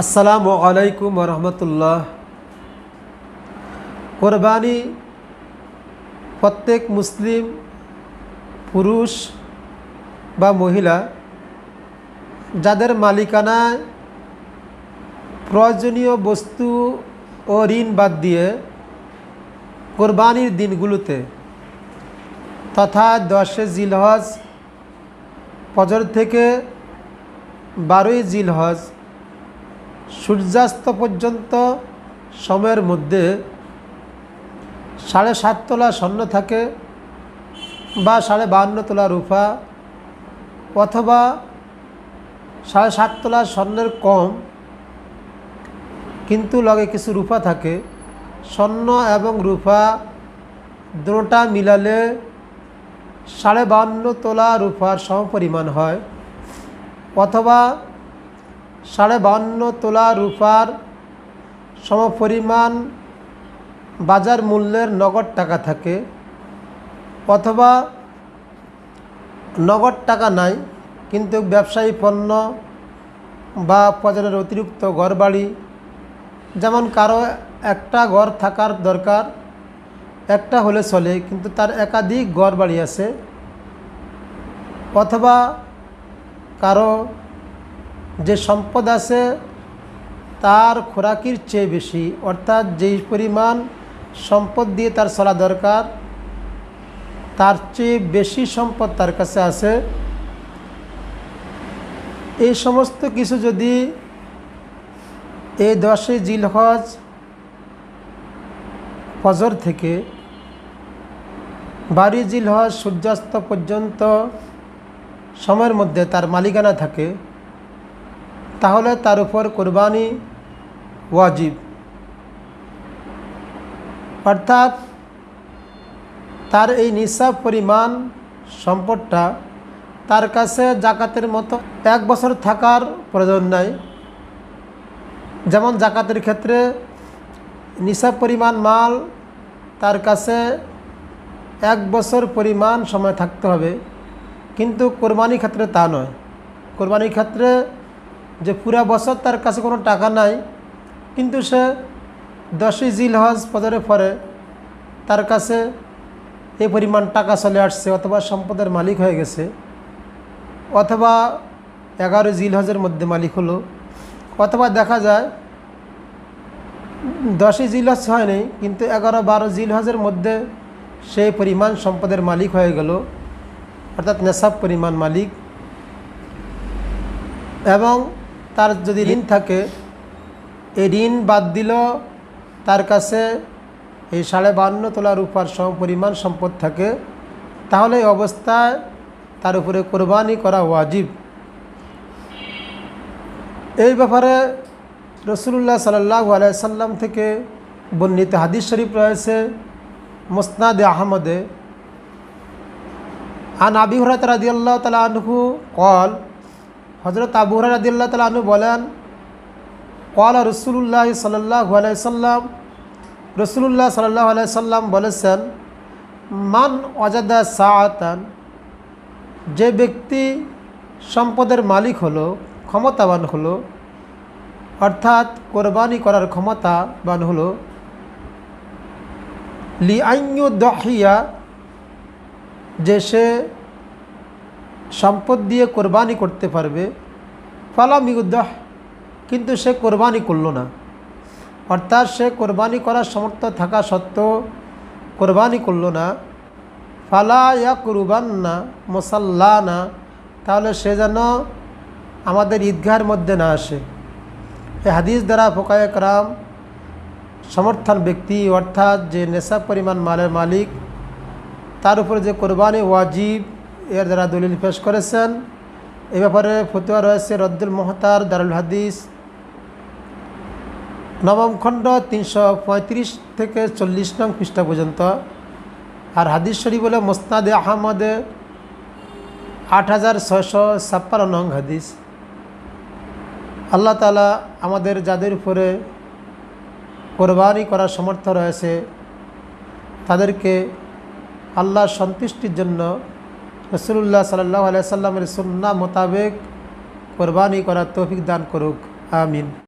আসসালামু আলাইকুম রহমতুল্লাহ। কোরবানি প্রত্যেক মুসলিম, পুরুষ বা মহিলা যাদের মালিকানায় প্রয়োজনীয় বস্তু ও ঋণ বাদ দিয়ে কোরবানির দিনগুলোতে তথা দশে জিলহজ, ফজর থেকে বারোই জিলহজ সূর্যাস্ত পর্যন্ত সময়ের মধ্যে সাড়ে সাত তোলা স্বর্ণ থাকে বা সাড়ে বাহান্ন তোলা রূপা অথবা সাড়ে সাত তোলা স্বর্ণের কম, কিন্তু লগে কিছু রূপা থাকে। স্বর্ণ এবং রূপা দুটা মিলালে সাড়ে বাহান্ন তোলা রূপার সমপরিমাণ হয়। অথবা সাড়ে বাহান্ন তোলা রূপার সমপরিমাণ বাজার মূল্যের নগদ টাকা থাকে, অথবা নগদ টাকা নাই, কিন্তু ব্যবসায়ী পণ্য বা প্রজনের অতিরিক্ত ঘর বাড়ি যেমন কারও একটা ঘর থাকার দরকার, একটা হলে চলে, কিন্তু তার একাধিক ঘর বাড়ি আছে, অথবা কারও যে সম্পদ আছে তার খোরাকির চেয়ে বেশি, অর্থাৎ যেই পরিমাণ সম্পদ দিয়ে তার চলা দরকার, তার চেয়ে বেশি সম্পদ তার কাছে আছে। এই সমস্ত কিছু যদি এই দশই জিলহজ ফজর থেকে বারোই জিলহজ সূর্যাস্ত পর্যন্ত সময়ের মধ্যে তার মালিকানা থাকে তাহলে তার উপর কোরবানি ওয়াজিব। অর্থাৎ তার এই নিঃসাব পরিমাণ সম্পদটা তার কাছে জাকাতের মতো এক বছর থাকার প্রয়োজন নাই। যেমন জাকাতের ক্ষেত্রে নিসাব পরিমাণ মাল তার কাছে এক বছর পরিমাণ সময় থাকতে হবে। কিন্তু কোরবানির ক্ষেত্রে তা নয়। কোরবানির ক্ষেত্রে যে পুরা বছর তার কাছে কোনো টাকা নাই, কিন্তু সে দশই জিল হজ পদরে পরে তার কাছে এই পরিমাণ টাকা চলে আসছে অথবা সম্পদের মালিক হয়ে গেছে, অথবা এগারো জিল হজের মধ্যে মালিক হলো, অথবা দেখা যায় দশই জিল হজ হয়নি কিন্তু এগারো বারো জিল হজের মধ্যে সেই পরিমাণ সম্পদের মালিক হয়ে গেল, অর্থাৎ নেশাব পরিমাণ মালিক। এবং তার যদি ঋণ থাকে, এই ঋণ বাদ দিল, তার কাছে এই সাড়ে বান্ন তোলা রূপার সম পরিমাণ সম্পদ থাকে, তাহলে এই অবস্থায় তার উপরে কোরবানি করা ওয়াজিব। এই ব্যাপারে রসুল্লাহ সাল্লাহ আলাইসাল্লাম থেকে বর্ণিত হাদিস শরীফ রয়েছে মুসনাদ আহমদে। আন আবি হরাত রাদিয়াল্লাহ তালা আনহু কল হজরত আবু হরাত রাদিয়াল্লাহ তালা আনহু বলেন কল রসুল্লাহ সাল্লাহ আলাইসাল্লাম রসুল্লাহ সাল্লাহ আলাইসাল্লাম বলেছেন, মান অজাদা সাআতান, যে ব্যক্তি সম্পদের মালিক হলো, ক্ষমতাবান হলো, অর্থাৎ কোরবানি করার ক্ষমতাবান হলো, লি আইনু দহিয়া, যে সে সম্পদ দিয়ে কোরবানি করতে পারবে, ফালা ইউদ্দাহ কিন্তু সে কোরবানি করল না। অর্থাৎ সে কোরবানি করার সমর্থ থাকা সত্ত্বেও কোরবানি করল না। ফালা ইয়া কুরবান না মোসাল্লা না তাহলে সে যেন আমাদের ঈদগাহের মধ্যে না আসে। এই হাদিস দ্বারা ফোকায়ক রাম সমর্থন ব্যক্তি, অর্থাৎ যে নেশা পরিমাণ মালের মালিক, তার উপরে যে কোরবানি ওয়াজিব এর দ্বারা দলিল পেশ করেছেন। এ ব্যাপারে ফতুয়া রয়েছে রদ্দুল মোহতার, দারুল হাদিস। নবম খণ্ড তিনশো পঁয়ত্রিশ থেকে চল্লিশ নং খ্রিস্টা পর্যন্ত। আর হাদিস শরীফ বলে মোস্তাদে আহমদে, আট হাজার ছয়শো ছাপ্পান্ন নং হাদিস। আল্লাহ তালা আমাদের যাদের উপরে কোরবানি করার সমর্থ রয়েছে, তাদেরকে আল্লাহর সন্তুষ্টির জন্য রসুল্লাহ সাল্লাহ আলাইসাল্লামের সাল্লামের সুন্না মোতাবেক কোরবানি করার তৌফিক দান করুক। আমিন।